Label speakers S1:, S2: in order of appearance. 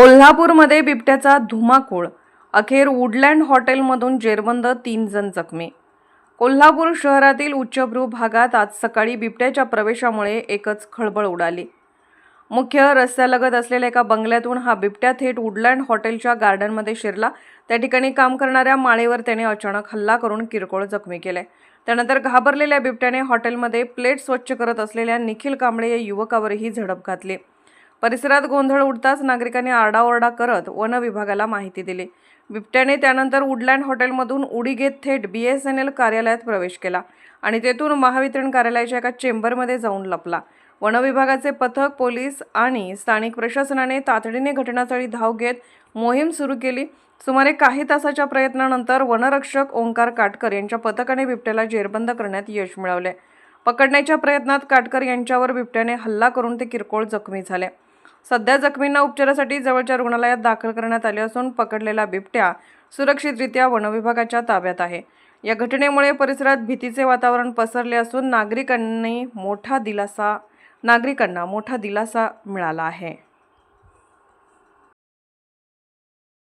S1: कोल्हापूरमध्ये बिबट्याचा धुमाकूळ. अखेर वुडलँड हॉटेलमधून जेरबंद तीन जण जखमी. कोल्हापूर शहरातील उच्चभ्रू भागात आज सकाळी बिबट्याच्या प्रवेशामुळे एकच खळबळ उडाली. मुख्य रस्त्यालगत असलेल्या एका बंगल्यातून हा बिबट्या थेट वुडलँड हॉटेलच्या गार्डनमध्ये शिरला. त्या ठिकाणी काम करणाऱ्या माळेवर त्याने अचानक हल्ला करून किरकोळ जखमी केले. त्यानंतर घाबरलेल्या बिबट्याने हॉटेलमध्ये प्लेट स्वच्छ करत असलेल्या निखिल कांबळे या युवकावरही झडप घातली. परिसरात गोंधळ उडताच नागरिकांनी आरडाओरडा करत वन विभागाला माहिती दिली. बिबट्याने त्यानंतर वुडलँड हॉटेलमधून उडी घेत थेट बी एस एन एल कार्यालयात प्रवेश केला आणि तेथून महावितरण कार्यालयाच्या एका चेंबरमध्ये जाऊन लपला. वनविभागाचे पथक पोलीस आणि स्थानिक प्रशासनाने तातडीने घटनास्थळी धाव घेत मोहीम सुरू केली. सुमारे काही तासाच्या प्रयत्नानंतर वनरक्षक ओंकार काटकर यांच्या पथकाने बिबट्याला जेरबंद करण्यात यश मिळवले. पकडण्याच्या प्रयत्नात काटकर यांच्यावर बिबट्याने हल्ला करून ते किरकोळ जखमी झाले. सध्या जखमींना उपचारासाठी जवळच्या रुग्णालयात दाखल करण्यात आले असून पकडलेला बिबट्या सुरक्षितरित्या वनविभागाच्या ताब्यात आहे. या घटनेमुळे परिसरात भीतीचे वातावरण पसरले असून नागरिकांनी मोठा दिलासा नागरिकांना मोठा दिलासा मिळाला आहे.